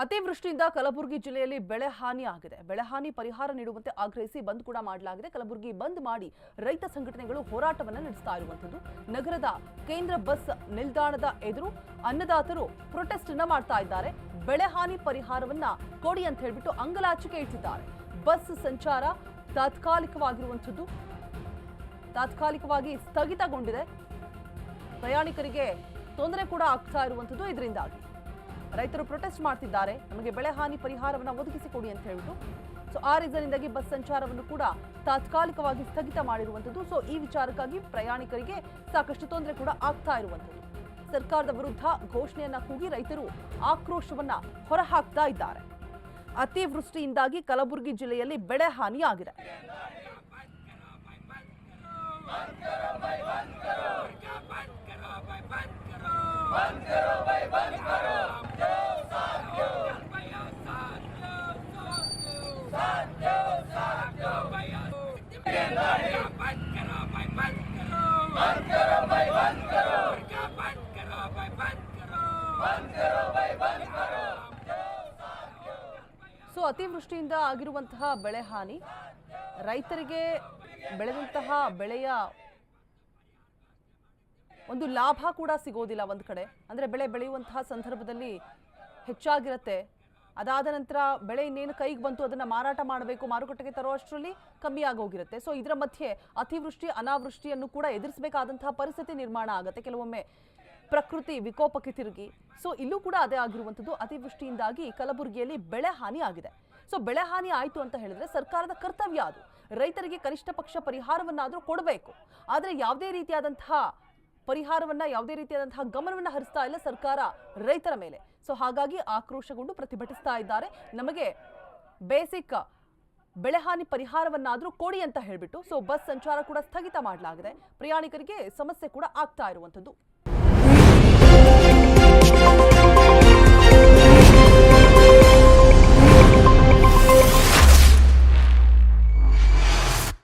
ಅತಿವೃಷ್ಟಿಯಿಂದ ಕಲಬುರಗಿ ಜಿಲ್ಲೆಯಲ್ಲಿ ಬೆಳೆ ಹಾನಿ ಆಗಿದೆ. ಬೆಳೆ ಹಾನಿ ಪರಿಹಾರ ನೀಡುವಂತೆ ಆಗ್ರಹಿಸಿ ಬಂದ್ ಕೂಡ ಮಾಡಲಾಗಿದೆ. ಕಲಬುರಗಿ ಬಂದ್ ಮಾಡಿ ರೈತ ಸಂಘಟನೆಗಳು ಹೋರಾಟವನ್ನು ನಡೆಸ್ತಾ ಇರುವಂತದ್ದು ನಗರದ ಕೇಂದ್ರ ಬಸ್ ನಿಲ್ದಾಣದ ಎದುರು ಅನ್ನದಾತರು ಪ್ರೊಟೆಸ್ಟ್ ಅನ್ನ ಮಾಡ್ತಾ ಇದ್ದಾರೆ. ಬೆಳೆ ಹಾನಿ ಪರಿಹಾರವನ್ನ ಕೊಡಿ ಅಂತ ಹೇಳ್ಬಿಟ್ಟು ಅಂಗಲಾಚಿಕೆ ಇಟ್ಟಿದ್ದಾರೆ. ಬಸ್ ಸಂಚಾರ ತಾತ್ಕಾಲಿಕವಾಗಿರುವಂಥದ್ದು, ತಾತ್ಕಾಲಿಕವಾಗಿ ಸ್ಥಗಿತಗೊಂಡಿದೆ. ಪ್ರಯಾಣಿಕರಿಗೆ ತೊಂದರೆ ಕೂಡ ಆಗ್ತಾ ಇರುವಂಥದ್ದು ಇದರಿಂದಾಗಿ. ರೈತರು ಪ್ರೊಟೆಸ್ಟ್ ಮಾಡ್ತಿದ್ದಾರೆ. ನಮಗೆ ಬೆಳೆ ಹಾನಿ ಪರಿಹಾರವನ್ನು ಒದಗಿಸಿಕೊಡಿ ಅಂತ ಹೇಳ್ಬಿಟ್ಟು. ಸೊ ಆ ರೀಸನ್ನಿಂದಾಗಿ ಬಸ್ ಸಂಚಾರವನ್ನು ಕೂಡ ತಾತ್ಕಾಲಿಕವಾಗಿ ಸ್ಥಗಿತ ಮಾಡಿರುವಂಥದ್ದು ಸೊ ಈ ವಿಚಾರಕ್ಕಾಗಿ ಪ್ರಯಾಣಿಕರಿಗೆ ಸಾಕಷ್ಟು ತೊಂದರೆ ಕೂಡ ಆಗ್ತಾ ಇರುವಂಥದ್ದು ಸರ್ಕಾರದ ವಿರುದ್ಧ ಘೋಷಣೆಯನ್ನ ಕೂಗಿ ರೈತರು ಆಕ್ರೋಶವನ್ನ ಹೊರಹಾಕ್ತಾ ಇದ್ದಾರೆ. ಅತಿವೃಷ್ಟಿಯಿಂದಾಗಿ ಕಲಬುರಗಿ ಜಿಲ್ಲೆಯಲ್ಲಿ ಬೆಳೆ ಹಾನಿಯಾಗಿದೆ. ಸೊ ಅತಿವೃಷ್ಟಿಯಿಂದ ಆಗಿರುವಂತಹ ಬೆಳೆ ಹಾನಿ ರೈತರಿಗೆ ಬೆಳೆದಂತಹ ಬೆಳೆಯ ಒಂದು ಲಾಭ ಕೂಡ ಸಿಗೋದಿಲ್ಲ ಒಂದು ಕಡೆ. ಅಂದರೆ ಬೆಳೆ ಬೆಳೆಯುವಂತಹ ಸಂದರ್ಭದಲ್ಲಿ ಹೆಚ್ಚಾಗಿರುತ್ತೆ. ಅದಾದ ನಂತರ ಬೆಳೆ ಇನ್ನೇನು ಕೈಗೆ ಬಂತು ಅದನ್ನು ಮಾರಾಟ ಮಾಡಬೇಕು, ಮಾರುಕಟ್ಟೆಗೆ ತರೋ ಅಷ್ಟರಲ್ಲಿ ಕಮ್ಮಿ ಆಗೋಗಿರುತ್ತೆ. ಸೊ ಇದರ ಮಧ್ಯೆ ಅತಿವೃಷ್ಟಿ, ಅನಾವೃಷ್ಟಿಯನ್ನು ಕೂಡ ಎದುರಿಸಬೇಕಾದಂತಹ ಪರಿಸ್ಥಿತಿ ನಿರ್ಮಾಣ ಆಗುತ್ತೆ. ಕೆಲವೊಮ್ಮೆ ಪ್ರಕೃತಿ ವಿಕೋಪಕ್ಕೆ ತಿರುಗಿ. ಸೊ ಇಲ್ಲೂ ಕೂಡ ಅದೇ ಆಗಿರುವಂಥದ್ದು. ಅತಿವೃಷ್ಟಿಯಿಂದಾಗಿ ಕಲಬುರಗಿಯಲ್ಲಿ ಬೆಳೆ ಹಾನಿ ಆಗಿದೆ. ಸೊ ಬೆಳೆ ಹಾನಿ ಆಯಿತು ಅಂತ ಹೇಳಿದ್ರೆ ಸರ್ಕಾರದ ಕರ್ತವ್ಯ ಅದು. ರೈತರಿಗೆ ಕನಿಷ್ಠ ಪಕ್ಷ ಪರಿಹಾರವನ್ನಾದರೂ ಕೊಡಬೇಕು. ಆದರೆ ಯಾವುದೇ ರೀತಿಯಾದಂತಹ ಪರಿಹಾರವನ್ನ ಯಾವುದೇ ರೀತಿಯಾದಂತಹ ಗಮನವನ್ನ ಹರಿಸ್ತಾ ಇಲ್ಲ ಸರ್ಕಾರ ರೈತರ ಮೇಲೆ. ಸೊ ಹಾಗಾಗಿ ಆಕ್ರೋಶಗೊಂಡು ಪ್ರತಿಭಟಿಸ್ತಾ ಇದ್ದಾರೆ. ನಮಗೆ ಬೇಸಿಕ್ ಬೆಳೆಹಾನಿ ಪರಿಹಾರವನ್ನಾದರೂ ಕೊಡಿ ಅಂತ ಹೇಳಿಬಿಟ್ಟು ಸೊ ಬಸ್ ಸಂಚಾರ ಕೂಡ ಸ್ಥಗಿತ ಮಾಡಲಾಗಿದೆ. ಪ್ರಯಾಣಿಕರಿಗೆ ಸಮಸ್ಯೆ ಕೂಡ ಆಗ್ತಾ ಇರುವಂಥದ್ದು.